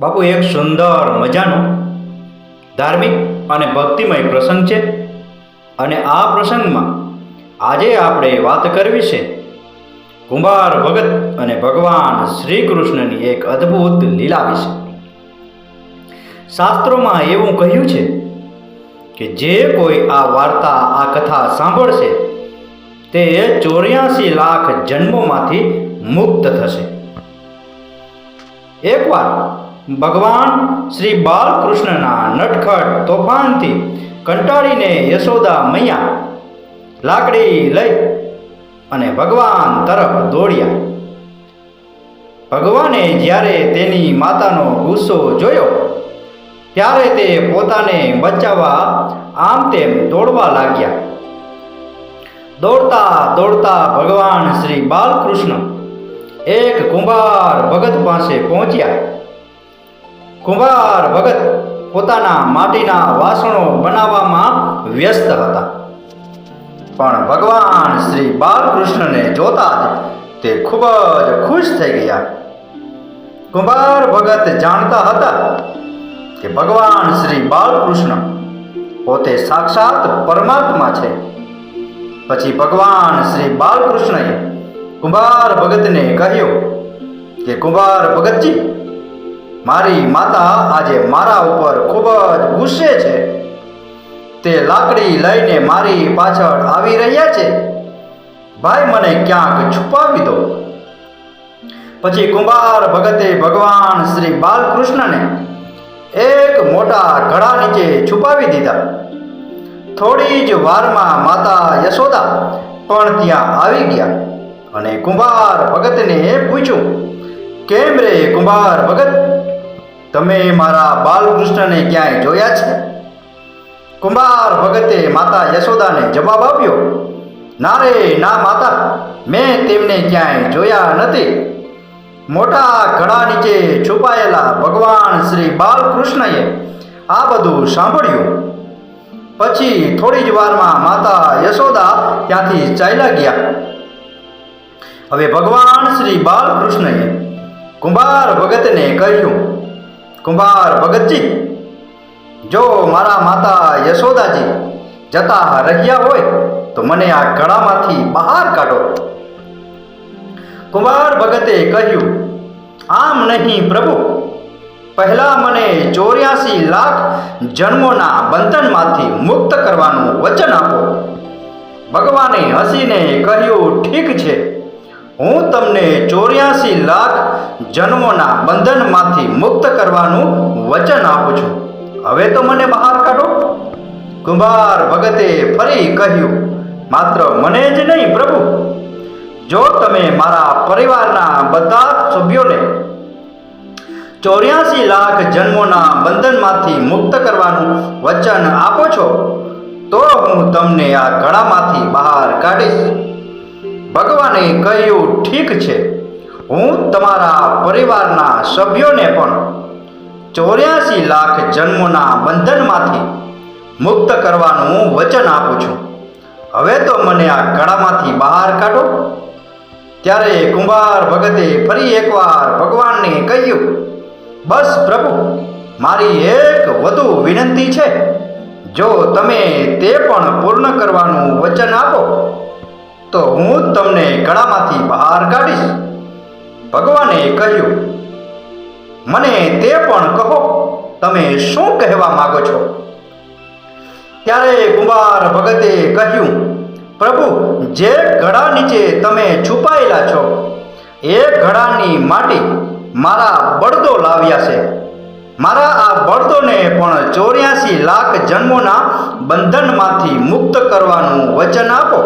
બાપુ, એક સુંદર મજાનો, ધાર્મિક અને ભક્તિમય પ્રસંગ છે. અને આ પ્રસંગમાં આજે આપણે વાત કરવી છે કુંભાર ભગત અને ભગવાન શ્રી કૃષ્ણની એક અદ્ભુત લીલા વિશે. શાસ્ત્રોમાં એવું કહ્યું છે કે જે કોઈ આ વાર્તા, આ કથા સાંભળશે, તે ચોર્યાસી લાખ જન્મોમાંથી મુક્ત થશે. એકવાર ભગવાન શ્રી બાલકૃષ્ણના નટખટ તોફાનથી કંટાળીને યશોદા મૈયા લાકડી લઈ અને ભગવાન તરફ દોડ્યા. ભગવાને જ્યારે તેની માતાનો ગુસ્સો જોયો, ત્યારે તે પોતાને બચાવવા આમ તેમ દોડવા લાગ્યા. દોડતા દોડતા ભગવાન શ્રી બાલકૃષ્ણ એક કુંભાર ભગત પાસે પહોંચ્યા. કુંભાર ભગત પોતાના માટીના વાસણો બનાવવામાં વ્યસ્ત હતા. પણ ભગવાન શ્રી બાલકૃષ્ણને જોતા જ તે ખૂબ જ ખુશ થઈ ગયા. કુંભાર ભગત જાણતા હતા કે ભગવાન શ્રી બાલકૃષ્ણ પોતે સાક્ષાત પરમાત્મા છે. પછી ભગવાન શ્રી બાલકૃષ્ણએ કુંભાર ભગતને કહ્યું કે કુંભાર ભગતજી મારી માતા આજે મારા ઉપર ખૂબ જ ગુસ્સે છે. તે લાકડી લઈને મારી પાછળ આવી રહ્યા છે. ભાઈ, મને ક્યાંક છુપાવી દો. પછી કુંભાર ભગતે ભગવાન શ્રી બાલકૃષ્ણને એક મોટા ઘડા નીચે છુપાવી દીધા. થોડી જ વારમાં માતા યશોદા પણ ત્યાં આવી ગયા અને કુંભાર ભગતને પૂછ્યું, કેમ રે કુંભાર ભગત? તમે મારા બાલકૃષ્ણને ક્યાંય જોયા છે? કુંભાર ભગતે માતા યશોદાને જવાબ આપ્યો, ના રે, ના માતા, મેં તેમને ક્યાંય જોયા નથી. મોટા ઘડા નીચે છુપાયેલા ભગવાન શ્રી બાલકૃષ્ણએ આ બધું સાંભળ્યું. પછી થોડી જ વારમાં માતા યશોદા ત્યાંથી ચાલ્યા ગયા. હવે ભગવાન શ્રી બાલકૃષ્ણએ કુંભાર ભગતને કહ્યું કુંભાર ભગતજી, જો મારા માતા યશોદાજી જતા રહ્યા હોય, તો મને આ ગળામાંથી બહાર કાઢો. કુંભાર ભગતે કહ્યું, આમ નહીં પ્રભુ. પહેલા મને ચોર્યાસી લાખ જન્મોના બંધનમાંથી મુક્ત કરવાનું વચન આપો. ભગવાને હસીને કહ્યું, ઠીક છે. હું તમને ચોર્યાસી લાખ જન્મોના બંધનમાંથી મુક્ત કરવાનું વચન આપું છું. હવે તો મને બહાર કાઢો. કુંભાર ભગતે ફરી કહ્યું, માત્ર મને જ નહીં પ્રભુ. જો તમે મારા પરિવારના બધા સભ્યોને ચોર્યાસી લાખ જન્મોના બંધનમાંથી મુક્ત કરવાનું વચન આપો છો, તો હું તમને આ ગળામાંથી બહાર કાઢીશ. ભગવાને કહ્યું, ઠીક છે. હું તમારા પરિવારના સભ્યોને પણ ચોર્યાસી લાખ જન્મોના બંધનમાંથી મુક્ત કરવાનું વચન આપું છું. હવે તો મને આ કળામાંથી બહાર કાઢો. ત્યારે કુંભાર ભગતે ફરી એકવાર ભગવાનને કહ્યું, બસ પ્રભુ, મારી એક વધુ વિનંતી છે. જો તમે તે પણ પૂર્ણ કરવાનું વચન આપો તો હું તમને ગળામાંથી બહાર કાઢીશ. ભગવાને કહ્યું, મને તે પણ કહો, તમે શું કહેવા માગો છો? ત્યારે કુંભાર ભગતે કહ્યું, પ્રભુ, જે ઘડા નીચે તમે છુપાયેલા છો, એ ઘડાની માટી મારા બળદો લાવ્યા છે. મારા આ બળદોને પણ ચોર્યાસી લાખ જન્મોના બંધનમાંથી મુક્ત કરવાનું વચન આપો.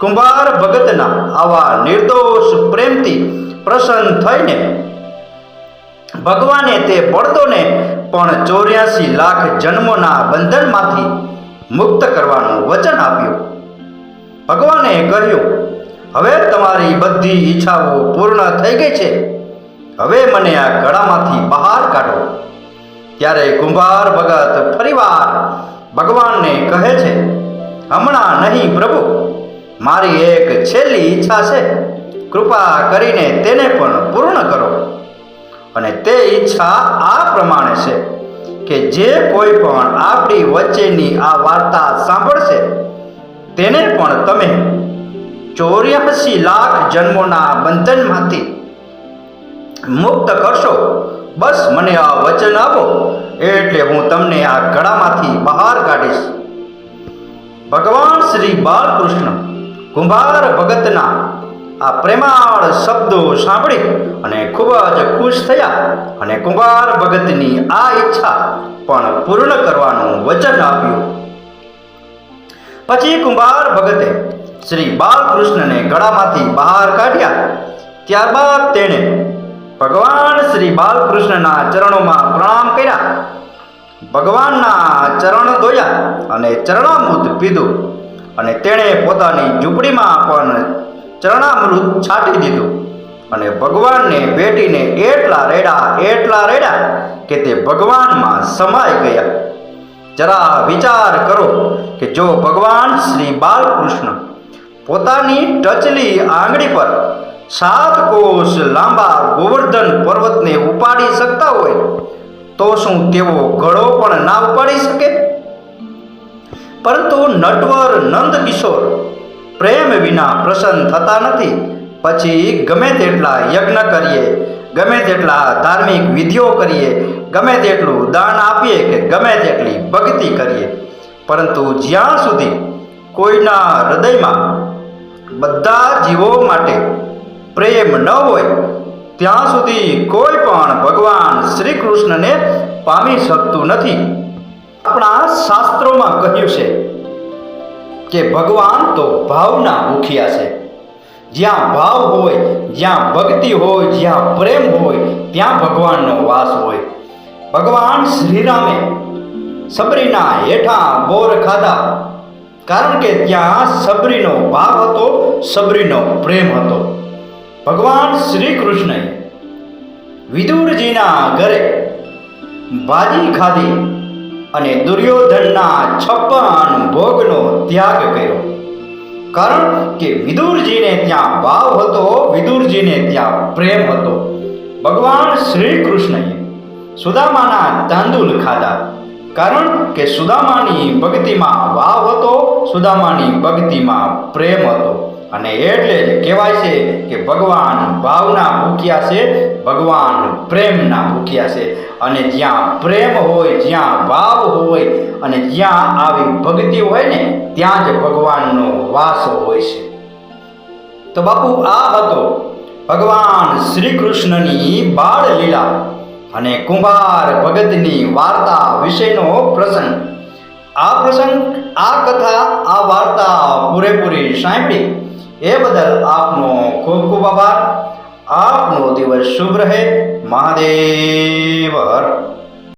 કુંભાર ભગતના આવા નિર્દોષ પ્રેમથી પ્રસન્ન થઈને ભગવાને તે બળદોને પણ ચોર્યાસી લાખ જન્મોના બંધનમાંથી મુક્ત કરવાનું વચન આપ્યું. ભગવાને કહ્યું, હવે તમારી બધી ઈચ્છાઓ પૂર્ણ થઈ ગઈ છે. હવે મને આ ગળામાંથી બહાર કાઢો. ત્યારે કુંભાર ભગત ફરીવાર ભગવાનને કહે છે, હમણાં નહીં પ્રભુ મારી એક છેલ્લી ઈચ્છા છે. કૃપા કરીને તેને પણ પૂર્ણ કરો. અને તે ઈચ્છા આ પ્રમાણે છે કે જે કોઈ પણ આપણી વચ્ચેની આ વાર્તા સાંભળશે, તેને પણ તમે ચોર્યાસી લાખ જન્મોના બંધનમાંથી મુક્ત કરશો. બસ મને આ વચન આપો, એટલે હું તમને આ ગળામાંથી બહાર કાઢીશ. ભગવાન શ્રી બાલકૃષ્ણ કુંભાર ભગતના આ પ્રેમાળ શબ્દો સાંભળી અને ખૂબ જ ખુશ થયા અને કુંભાર ભગતની આ ઈચ્છા પણ પૂર્ણ કરવાનું વચન આપ્યું. પછી કુંભાર ભગતે શ્રી બાલકૃષ્ણને ગળામાંથી બહાર કાઢ્યા. ત્યારબાદ તેણે ભગવાન શ્રી બાલકૃષ્ણના ચરણોમાં પ્રણામ કર્યા. ભગવાનના ચરણ ધોયા અને ચરણામૃત પીધું. અને તેણે પોતાની ઝૂંપડીમાં પણ ચરણામૃત છાંટી દીધું. અને ભગવાનને ભેટીને એટલા રેડા એટલા રેડા કે તે ભગવાનમાં સમાઈ ગયા. જરા વિચાર કરો કે જો ભગવાન શ્રી બાલકૃષ્ણ પોતાની ટચલી આંગળી પર સાત કોષ લાંબા ગોવર્ધન પર્વતને ઉપાડી શકતા હોય, તો શું તેઓ ઘડો પણ ના ઉપાડી શકે? પરંતુ નટવર નંદ કિશોર પ્રેમ વિના પ્રસન્ન થતા નથી. પછી ગમે તેટલા યજ્ઞ કરીએ, ગમે તેટલા ધાર્મિક વિધિઓ કરીએ, ગમે તેટલું દાન આપીએ કે ગમે તેટલી ભક્તિ કરીએ. પરંતુ જ્યાં સુધી કોઈના હૃદયમાં બધા જીવો માટે પ્રેમ ન હોય, ત્યાં સુધી કોઈ પણ ભગવાન શ્રી કૃષ્ણને પામી શકતું નથી. આપણા શાસ્ત્રોમાં કહ્યું છે કે ભગવાન તો ભાવના મુખિયા છે. જ્યાં ભાવ હોય, જ્યાં ભક્તિ હોય, જ્યાં પ્રેમ હોય, ત્યાં ભગવાનનો વાસ હોય. ભગવાન શ્રીરામે સબરીના હેઠા બોર ખાધા. કારણ કે ત્યાં સબરીનો ભાવ હતો, સબરીનો પ્રેમ હતો. ભગવાન શ્રી કૃષ્ણએ વિદુરજીના ઘરે ભાજી ખાધી. અને દુર્યોધનના છપ્પન ભોગનો ત્યાગ કર્યો. કારણ કે વિદુરજીને ત્યાં ભાવ હતો, વિદુરજીને ત્યાં પ્રેમ હતો. ભગવાન શ્રી કૃષ્ણએ સુદામાના તાંદુલ ખાધા. કારણ કે સુદામાની ભક્તિમાં ભાવ હતો, સુદામાની ભક્તિમાં પ્રેમ હતો. અને એટલે જ કહેવાય છે કે ભગવાન ભાવના ભૂખ્યા છે, ભગવાન પ્રેમના ભૂખ્યા છે. અને જ્યાં પ્રેમ હોય, જ્યાં ભાવ હોય, અને જ્યાં આવી ભક્તિ હોય ને, ત્યાં જ ભગવાનનો વાસ હોય છે. તો બાપુ, આ હતો ભગવાન શ્રી કૃષ્ણની બાળ લીલા અને કુંભાર ભગતની વાર્તા વિશેનો પ્રસંગ. આ પ્રસંગ, આ કથા, આ વાર્તા પૂરેપૂરી સાંભળી એ બદલ આપનો ખૂબ ખૂબ આભાર. આપનો દિવસ શુભ રહે. મહાદેવ.